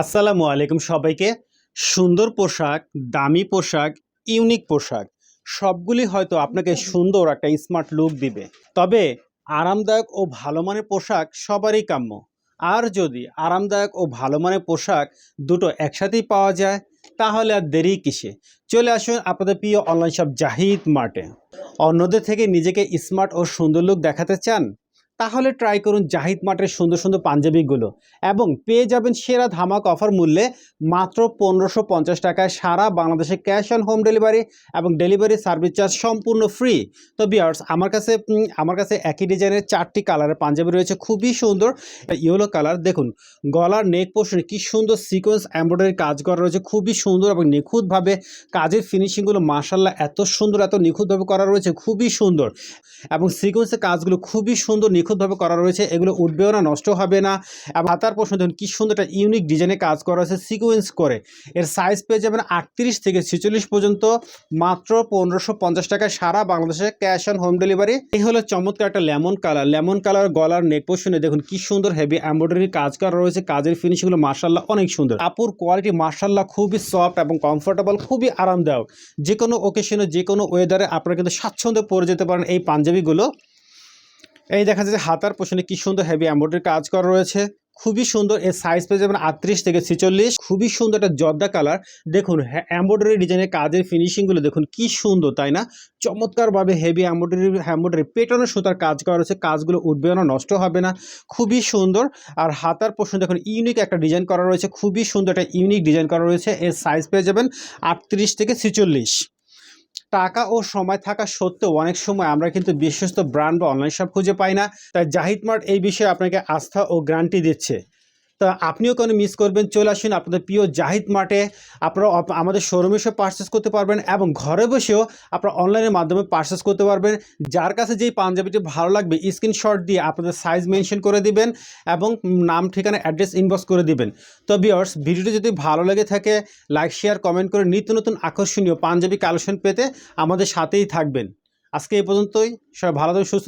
আসসালামু আলাইকুম সবাইকে। সুন্দর পোশাক, দামি পোশাক ইউনিক পোশাক, সবগুলি হয়তো আপনাকে সুন্দর একটা স্মার্ট লুক দিবে। তবে আরামদায়ক ও ভালো মানের পোশাক সবারই কাম্য। আর যদি আরামদায়ক ও ভালো মানের পোশাক দুটো একসাথেই পাওয়া যায়, তাহলে আর দেরি কিসে? চলে আসুন আপনাদের প্রিয় অনলাইন শপ জাহিদ মার্টে। অন্যদের থেকে নিজেকে স্মার্ট ও সুন্দর লুক দেখাতে চান? তাহলে ট্রাই করুন জাহিদ মার্টের সুন্দর সুন্দর পাঞ্জাবিগুলো এবং পেয়ে যাবেন সেরা ধামাক অফার মূল্যে মাত্র পনেরোশো পঞ্চাশ টাকায় সারা বাংলাদেশে ক্যাশ অন হোম ডেলিভারি এবং ডেলিভারি সার্ভিস চার্জ সম্পূর্ণ ফ্রি তো বিয়ার্স আমার কাছে আমার কাছে একই ডিজাইনের চারটি কালারের পাঞ্জাবি রয়েছে, খুবই সুন্দর। ইয়েলো কালার দেখুন, গলার নেক পোর্শনে কি সুন্দর সিকোয়েন্স এমব্রয়ডারি কাজ করা রয়েছে, খুবই সুন্দর এবং নিখুঁতভাবে কাজের ফিনিশিংগুলো মার্শাল্লাহ এত সুন্দর, এত নিখুঁতভাবে করা রয়েছে, খুবই সুন্দর। এবং সিকোয়েন্সের কাজগুলো খুবই সুন্দর নিখুঁতভাবে করা রয়েছে, এগুলো উঠবেও না নষ্ট হবে না। এবং হাতার পোর্শন, দেখুন কি সুন্দর একটা ইউনিক ডিজাইনে কাজ করা হয়েছে সিকোয়েন্স করে। এর সাইজ পেয়ে যাবেন আটত্রিশ থেকে ছেচল্লিশ পর্যন্ত, মাত্র পনেরোশো পঞ্চাশ টাকায় সারা বাংলাদেশে ক্যাশ অন হোম ডেলিভারি এই হলো চমৎকার একটা লেমন কালার লেমন কালার গলার নেক পোর্শনে দেখুন কি সুন্দর হেভি এমব্রয়ডারি কাজ করা রয়েছে, কাজের ফিনিশিংগুলো মার্শাল্লাহ অনেক সুন্দর। কাপড় কোয়ালিটি মার্শাল্লাহ খুবই সফট এবং কমফোর্টেবল খুবই আরামদায়ক। যে কোনো ওকেশনে যে কোনো ওয়েদারে আপনারা কিন্তু স্বাচ্ছন্দ্যে পরে যেতে পারেন এই পাঞ্জাবিগুলো। এই দেখা যাচ্ছে হাতার পোষণে কি সুন্দর হেভি এমব্রয়ডারি কাজ করা রয়েছে। খুবই সুন্দর এর সাইজ পেয়ে যাবেন আটত্রিশ থেকে ছেচল্লিশ। খুবই সুন্দর একটা জর্দা কালার দেখুন এমব্রয়ডারি ডিজাইনের কাজের ফিনিশিংগুলো দেখুন কি সুন্দর, তাই না? চমৎকারভাবে হেভি এমব্রয়ডারি এমব্রয়ডারি পেটানো সুতার কাজ করা রয়েছে। কাজগুলো উঠবে না, নষ্ট হবে না। খুবই সুন্দর। আর হাতার পোষণ দেখুন ইউনিক একটা ডিজাইন করা রয়েছে। খুবই সুন্দর একটা ইউনিক ডিজাইন করা রয়েছে। এর সাইজ পেয়ে যাবেন আটত্রিশ থেকে ছেচল্লিশ। টাকা ও সময় থাকা সত্ত্বেও অনেক সময় আমরা কিন্তু বিশ্বস্ত ব্র্যান্ড বা অনলাইন শপ খুঁজে পাই না। তাই জাহিদ মার্ট এই বিষয়ে আপনাকে আস্থা ও গ্যারান্টি দিচ্ছে। তা আপনিও কোনো মিস করবেন? চলে আসুন আপনাদের প্রিয় জাহিদ মার্টে আপনারা আমাদের শোরুমে এসে পারচেস করতে পারবেন এবং ঘরে বসেও আপনারা অনলাইনের মাধ্যমে পারচেস করতে পারবেন। যার কাছে যেই পাঞ্জাবিটি ভালো লাগবে স্ক্রিনশট দিয়ে আপনাদের সাইজ মেনশন করে দিবেন এবং নাম, ঠিকানা অ্যাড্রেস ইনবক্স করে দিবেন। তো বিয়ার্স ভিডিওটি যদি ভালো লেগে থাকে লাইক শেয়ার কমেন্ট করে নিত্য নতুন আকর্ষণীয় পাঞ্জাবি কালেকশন পেতে আমাদের সাথেই থাকবেন। আজকে এই পর্যন্তই। সবাই ভালো সুস্থ